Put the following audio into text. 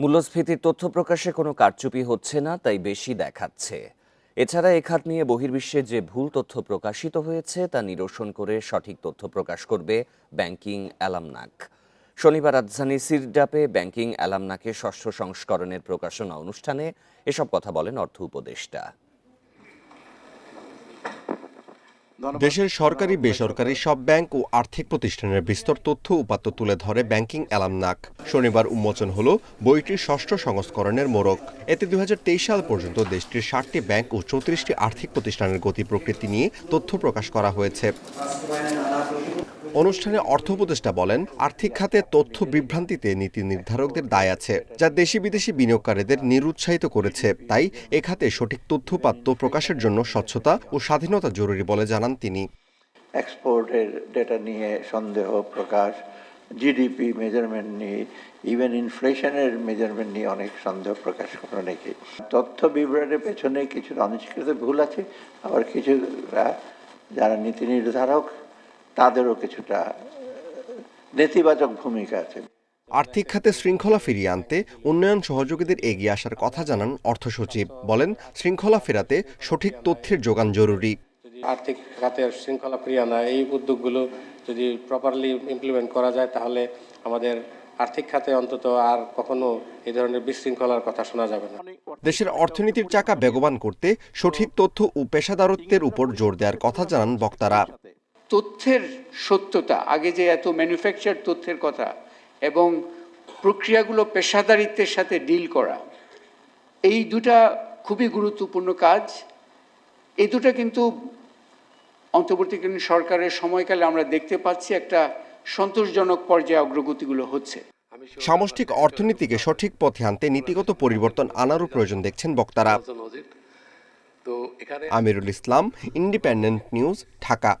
মূল্যস্ফীতির তথ্য প্রকাশে কোনো কারচুপি হচ্ছে না, তাই বেশি দেখাচ্ছে। এছাড়া এ খাত নিয়ে বহির্বিশ্বে যে ভুল তথ্য প্রকাশিত হয়েছে, তা নিরসন করে সঠিক তথ্য প্রকাশ করবে ব্যাংকিং অ্যালামনাক। শনিবার রাজধানী সিরডাপে ব্যাংকিং অ্যালামনাকে ষষ্ঠ সংস্করণের প্রকাশনা অনুষ্ঠানে এসব কথা বলেন অর্থ উপদেষ্টা। দেশের সরকারি বেসরকারি সব ব্যাংক ও আর্থিক প্রতিষ্ঠানের বিস্তর তথ্য উপাত্ত তুলে ধরে ব্যাংকিং অ্যালামনাক শনিবার উন্মোচন হল বইটির ষষ্ঠ সংস্করণের মোড়ক। এতে দু হাজার তেইশ সাল পর্যন্ত দেশটির ষাটটি ব্যাংক ও চৌত্রিশটি আর্থিক প্রতিষ্ঠানের গতি প্রকৃতি নিয়ে তথ্য প্রকাশ করা হয়েছে। অনুষ্ঠানে অর্থ উপদেষ্টা বলেন আর্থিক খাতে তথ্য বিভ্রান্তিতে নীতি নির্ধারকদের দায় আছে যা দেশি বিদেশি বিনিয়োগকারীদের নিরুৎসাহিত করেছে। তাই এ খাতে সঠিক তথ্যপাত্য প্রকাশের জন্য স্বচ্ছতা ও স্বাধীনতা জরুরি বলে জানান তিনি? এক্সপোর্টের ডেটা নিয়ে সন্দেহ প্রকাশ জিডিপি মেজারমেন্ট নিয়ে ইভেন ইনফ্লেশনের মেজারমেন্ট নিয়ে অনেক সন্দেহ প্রকাশ করে অনেকে তথ্য বিবরণের পেছনে কিছু অনিষ্কৃত ভুল আছে আবার কিছুটা যারা নীতি নির্ধারক তাদেরও কিছুটা নেতিবাচক ভূমিকা আছে। আর্থিক খাতে শৃঙ্খলা ফিরিয়ে আনতে উন্নয়ন সহযোগীদের এগিয়ে আসার কথা জানান অর্থ সচিব বলেন শৃঙ্খলা ফেরাতে সঠিক তথ্যের যোগান জরুরি। আর্থিক খাতের শৃঙ্খলা ফিরিয়ে আনা এই উদ্যোগগুলো যদি প্রপারলি ইমপ্লিমেন্ট করা যায় তাহলে আমাদের আর্থিক খাতে অন্তত আর কখনো এই ধরনের বিশৃঙ্খলার কথা শোনা যাবে না। দেশের অর্থনীতির চাকা বেগবান করতে সঠিক তথ্য ও পেশাদারত্বের উপর জোর দেওয়ার কথা জানান বক্তারা। তথ্যের সত্যতা আগে যে এত ম্যানুফ্যাকচার তথ্যের কথা এবং প্রক্রিয়াগুলো পেশাদারিত্বের সাথে ডিল করা এই দুটা খুবই গুরুত্বপূর্ণ কাজ। এই দুটা কিন্তু অন্তর্বর্তীকালীন সরকারের সময়কালে আমরা দেখতে পাচ্ছি একটা সন্তোষজনক পর্যায়ে অগ্রগতিগুলো হচ্ছে। সামষ্টিক অর্থনীতিকে সঠিক পথে আনতে নীতিগত পরিবর্তন আনারও প্রয়োজন দেখছেন বক্তারা। Amirul Islam Independent News Dhaka.